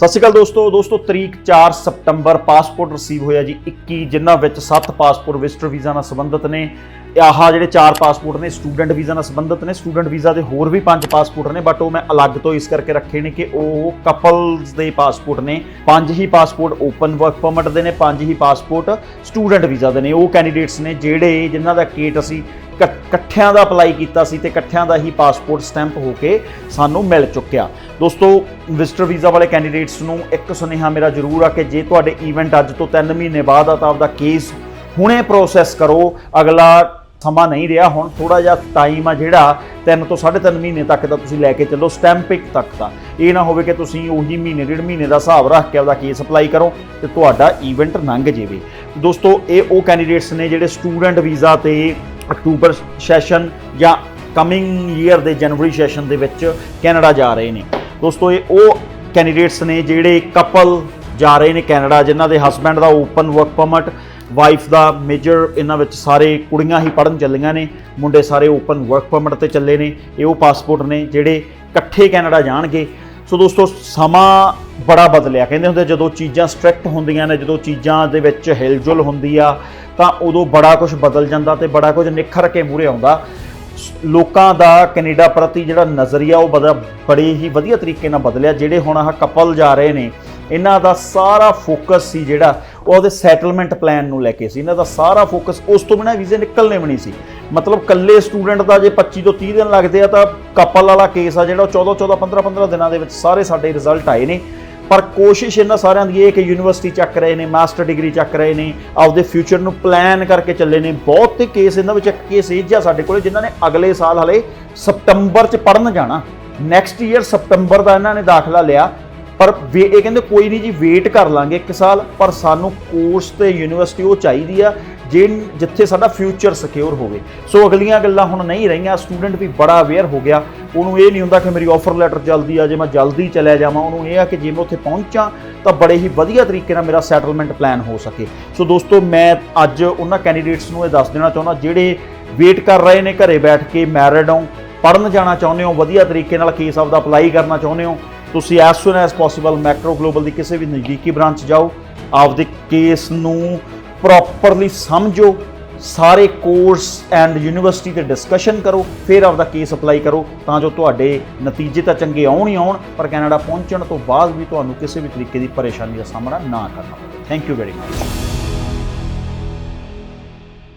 ਸਤਿ ਸ਼੍ਰੀ ਅਕਾਲ ਦੋਸਤੋ। ਦੋਸਤੋ, ਤਰੀਕ 4 ਸਪਟੰਬਰ ਪਾਸਪੋਰਟ ਰਿਸੀਵ ਹੋਇਆ ਜੀ 21 ਜਿਨ੍ਹਾਂ ਵਿੱਚ 7 ਪਾਸਪੋਰਟ ਵਿਜ਼ਟਰ ਵੀਜ਼ਾ ਨਾਲ ਸੰਬੰਧਿਤ ਨੇ। ਆਹ ਜਿਹੜੇ 4 ਪਾਸਪੋਰਟ ਨੇ, ਸਟੂਡੈਂਟ ਵੀਜ਼ਾ ਨਾਲ ਸੰਬੰਧਿਤ ਨੇ। ਸਟੂਡੈਂਟ ਵੀਜ਼ਾ ਦੇ ਹੋਰ ਵੀ 5 ਪਾਸਪੋਰਟ ਨੇ, ਬਟ ਉਹ ਮੈਂ ਅਲੱਗ ਤੋਂ ਇਸ ਕਰਕੇ ਰੱਖੇ ਨੇ ਕਿ ਉਹ ਕਪਲਸ ਦੇ ਪਾਸਪੋਰਟ ਨੇ। ਪੰਜ ਹੀ ਪਾਸਪੋਰਟ ਓਪਨ ਵਰਕ ਪਰਮਿਟ ਦੇ ਨੇ, ਪੰਜ ਹੀ ਪਾਸਪੋਰਟ ਸਟੂਡੈਂਟ ਵੀਜ਼ਾ ਦੇ ਨੇ। ਉਹ ਕੈਂਡੀਡੇਟਸ ਨੇ ਜਿਹੜੇ ਜਿਨ੍ਹਾਂ ਦਾ ਕੇਟ ਅਸੀਂ ਇਕੱਠਿਆਂ ਦਾ ਅਪਲਾਈ ਕੀਤਾ ਸੀ ਤੇ ਇਕੱਠਿਆਂ ਦਾ ਹੀ ਪਾਸਪੋਰਟ ਸਟੈਂਪ ਹੋ ਕੇ ਸਾਨੂੰ ਮਿਲ ਚੁੱਕਿਆ। ਦੋਸਤੋ ਵਿਜ਼ਟਰ ਵੀਜ਼ਾ ਵਾਲੇ ਕੈਂਡੀਡੇਟਸ ਨੂੰ ਇੱਕ ਸੁਨੇਹਾ ਮੇਰਾ ਜ਼ਰੂਰ ਆ ਕਿ ਜੇ ਤੁਹਾਡੇ ਇਵੈਂਟ ਅੱਜ ਤੋਂ 3 ਮਹੀਨੇ ਬਾਅਦ ਆ ਤਾਂ ਆਪਦਾ ਕੇਸ ਹੁਣੇ ਪ੍ਰੋਸੈਸ ਕਰੋ। ਅਗਲਾ ਸਮਾਂ ਨਹੀਂ ਰਿਹਾ, ਹੁਣ ਥੋੜਾ ਜਿਹਾ ਟਾਈਮ ਆ ਜਿਹੜਾ ਤਿੰਨ ਤੋਂ 3.5 ਮਹੀਨੇ ਤੱਕ ਦਾ ਤੁਸੀਂ ਲੈ ਕੇ ਚੱਲੋ ਸਟੈਂਪਿੰਗ ਤੱਕ ਦਾ ਇਹ ਨਾ ਹੋਵੇ ਕਿ ਤੁਸੀਂ ਉਹੀ ਮਹੀਨੇ, ਡੇਢ ਮਹੀਨੇ ਦਾ ਹਿਸਾਬ ਰੱਖ ਕੇ ਆਪਦਾ ਕੇਸ ਅਪਲਾਈ ਕਰੋ ਤੇ ਤੁਹਾਡਾ ਇਵੈਂਟ ਲੰਘ ਜਾਵੇ। ਦੋਸਤੋ, ਇਹ ਉਹ ਕੈਂਡੀਡੇਟਸ ਨੇ ਜਿਹੜੇ ਸਟੂਡੈਂਟ ਵੀਜ਼ਾ ਤੇ ਅਕਤੂਬਰ ਸੈਸ਼ਨ ਜਾਂ ਕਮਿੰਗ ਈਅਰ ਦੇ ਜਨਵਰੀ ਸੈਸ਼ਨ ਦੇ ਵਿੱਚ ਕੈਨੇਡਾ ਜਾ ਰਹੇ ਨੇ। ਦੋਸਤੋ, ਇਹ ਉਹ ਕੈਂਡੀਡੇਟਸ ਨੇ ਜਿਹੜੇ ਕਪਲ ਜਾ ਰਹੇ ਨੇ ਕੈਨੇਡਾ, ਜਿਨ੍ਹਾਂ ਦੇ ਹਸਬੈਂਡ ਦਾ ਓਪਨ ਵਰਕ ਪਰਮਿਟ ਵਾਈਫ ਦਾ ਮੇਜਰ ਇਹਨਾਂ ਵਿੱਚ ਸਾਰੇ ਕੁੜੀਆਂ ਹੀ ਪੜਨ ਚੱਲੀਆਂ ਨੇ, ਮੁੰਡੇ ਸਾਰੇ ਓਪਨ ਵਰਕ ਪਰਮਿਟ ਤੇ ਚੱਲੇ ਨੇ, ਇਹ ਉਹ ਪਾਸਪੋਰਟ ਨੇ ਜਿਹੜੇ ਇਕੱਠੇ ਕੈਨੇਡਾ ਜਾਣਗੇ। ਸੋ ਦੋਸਤੋ, ਸਮਾਂ ਬੜਾ ਬਦਲਿਆ। ਕਹਿੰਦੇ ਹੁੰਦੇ ਜਦੋਂ ਚੀਜ਼ਾਂ ਸਟ੍ਰਿਕਟ ਹੁੰਦੀਆਂ ਨੇ, ਜਦੋਂ ਚੀਜ਼ਾਂ ਦੇ ਵਿੱਚ ਹਿਲਜੁਲ ਹੁੰਦੀ ਆ ਤਾਂ ਉਦੋਂ ਬੜਾ ਕੁਝ ਬਦਲ ਜਾਂਦਾ ਤੇ ਬੜਾ ਕੁਝ ਨਿਖਰ ਕੇ ਮੂਹਰੇ ਆਉਂਦਾ। ਸ- ਲੋਕਾਂ ਦਾ ਕੈਨੇਡਾ ਪ੍ਰਤੀ ਜਿਹੜਾ ਨਜ਼ਰੀਆ ਉਹ ਬੜਾ ਬੜੇ ਹੀ ਵਧੀਆ ਤਰੀਕੇ ਨਾਲ ਬਦਲਿਆ। ਜਿਹੜੇ ਹੁਣ ਆਹ ਕਪਲ ਜਾ ਰਹੇ ਨੇ, ਇਹਨਾਂ ਦਾ ਸਾਰਾ ਫੋਕਸ ਸੀ ਜਿਹੜਾ ਉਹ ਉਹਦੇ ਸੈਟਲਮੈਂਟ ਪਲਾਨ ਨੂੰ ਲੈ ਕੇ ਸੀ। ਇਹਨਾਂ ਦਾ ਸਾਰਾ ਫੋਕਸ ਉਸ ਤੋਂ ਬਿਨਾਂ ਵੀਜ਼ੇ ਨਿਕਲਣੇ ਵੀ ਨਹੀਂ ਸੀ। ਮਤਲਬ ਕੱਲੇ ਸਟੂਡੈਂਟ ਦਾ ਜੇ 25 ਤੋਂ 30 ਦਿਨ ਲੱਗਦੇ ਆ ਤਾਂ ਕਪਲ ਵਾਲਾ ਕੇਸ ਆ ਜਿਹੜਾ ਉਹ 14 14 15 15 ਦਿਨਾਂ ਦੇ ਵਿੱਚ ਸਾਰੇ ਸਾਡੇ ਰਿਜ਼ਲਟ ਆਏ ਨੇ। ਪਰ ਕੋਸ਼ਿਸ਼ ਇਹਨਾਂ ਸਾਰਿਆਂ ਦੀ ਇਹ ਕਿ ਯੂਨੀਵਰਸਿਟੀ ਚੱਕ ਰਹੇ ਨੇ, ਮਾਸਟਰ ਡਿਗਰੀ ਚੱਕ ਰਹੇ ਨੇ, ਆਪਦੇ ਫਿਊਚਰ ਨੂੰ ਪਲਾਨ ਕਰਕੇ ਚੱਲੇ ਨੇ। ਬਹੁਤ ਤੇ ਕੇਸ ਇਹਨਾਂ ਵਿੱਚ ਕੇਸ ਇਹ ਜਿਹਾ ਸਾਡੇ ਕੋਲੇ ਜਿਨ੍ਹਾਂ ਨੇ ਅਗਲੇ ਸਾਲ ਹਲੇ ਸਤੰਬਰ ਚ ਪੜਨ ਜਾਣਾ। ਨੈਕਸਟ ਈਅਰ ਸਤੰਬਰ ਦਾ ਇਹਨਾਂ ਨੇ ਦਾਖਲਾ ਲਿਆ। ਪਰ ਵੇ ਇਹ ਕਹਿੰਦੇ ਕੋਈ ਨਹੀਂ ਜੀ ਵੇਟ ਕਰ ਲਾਂਗੇ ਇੱਕ ਸਾਲ। ਪਰ ਸਾਨੂੰ ਕੋਰਸ ਤੇ ਯੂਨੀਵਰਸਿਟੀ ਉਹ ਚਾਹੀਦੀ ਆ ਜੇ ਜਿੱਥੇ ਸਾਡਾ ਫਿਊਚਰ ਸਿਕਿਉਰ ਹੋਵੇ। ਸੋ ਅਗਲੀਆਂ ਗੱਲਾਂ ਹੁਣ ਨਹੀਂ ਰਹੀਆਂ ਸਟੂਡੈਂਟ ਵੀ ਬੜਾ ਅਵੇਅਰ ਹੋ ਗਿਆ। ਉਹਨੂੰ ਇਹ ਨਹੀਂ ਹੁੰਦਾ ਕਿ ਮੇਰੀ ਆਫਰ ਲੈਟਰ ਜਲਦੀ ਆ, ਜੇ ਮੈਂ ਜਲਦੀ ਚਲਿਆ ਜਾਵਾਂ, ਉਹਨੂੰ ਇਹ ਆ ਕਿ ਜੇ ਮੈਂ ਉੱਥੇ ਪਹੁੰਚਾਂ, ਤਾਂ ਬੜੇ ਹੀ ਵਧੀਆ ਤਰੀਕੇ ਨਾਲ ਮੇਰਾ ਸੈਟਲਮੈਂਟ ਪਲਾਨ ਹੋ ਸਕੇ। ਸੋ ਦੋਸਤੋ, ਮੈਂ ਅੱਜ ਉਹਨਾਂ ਕੈਂਡੀਡੇਟਸ ਨੂੰ ਇਹ ਦੱਸ ਦੇਣਾ ਚਾਹੁੰਦਾ, ਜਿਹੜੇ ਵੇਟ ਕਰ ਰਹੇ ਨੇ ਘਰੇ ਬੈਠ ਕੇ ਮੈਰਿਡ ਹੋ ਪੜਨ ਜਾਣਾ ਚਾਹੁੰਦੇ ਹੋ, ਵਧੀਆ ਤਰੀਕੇ ਨਾਲ ਕੇਸ ਆਪਦਾ ਅਪਲਾਈ ਕਰਨਾ ਚਾਹੁੰਦੇ ਹੋ, ਤੁਸੀਂ as soon as possible Macro Global ਦੀ ਕਿਸੇ ਵੀ ਨਜ਼ਦੀਕੀ ਬ੍ਰਾਂਚ ਜਾਓ, ਆਪਦੇ ਕੇਸ ਨੂੰ ਪ੍ਰੋਪਰਲੀ ਸਮਝੋ, ਸਾਰੇ ਕੋਰਸ ਐਂਡ ਯੂਨੀਵਰਸਿਟੀ ਤੇ ਡਿਸਕਸ਼ਨ ਕਰੋ, ਫਿਰ ਆਪਦਾ ਕੇਸ ਅਪਲਾਈ ਕਰੋ, ਤਾਂ ਜੋ ਤੁਹਾਡੇ ਨਤੀਜੇ ਤਾਂ ਚੰਗੇ ਆਉਣ ਹੀ ਆਉਣ, ਪਰ ਕੈਨੇਡਾ ਪਹੁੰਚਣ ਤੋਂ ਬਾਅਦ ਵੀ ਤੁਹਾਨੂੰ ਕਿਸੇ ਵੀ ਤਰੀਕੇ ਦੀ ਪਰੇਸ਼ਾਨੀ ਦਾ ਸਾਹਮਣਾ ਨਾ ਕਰਨਾ ਪਵੇ। Thank you very much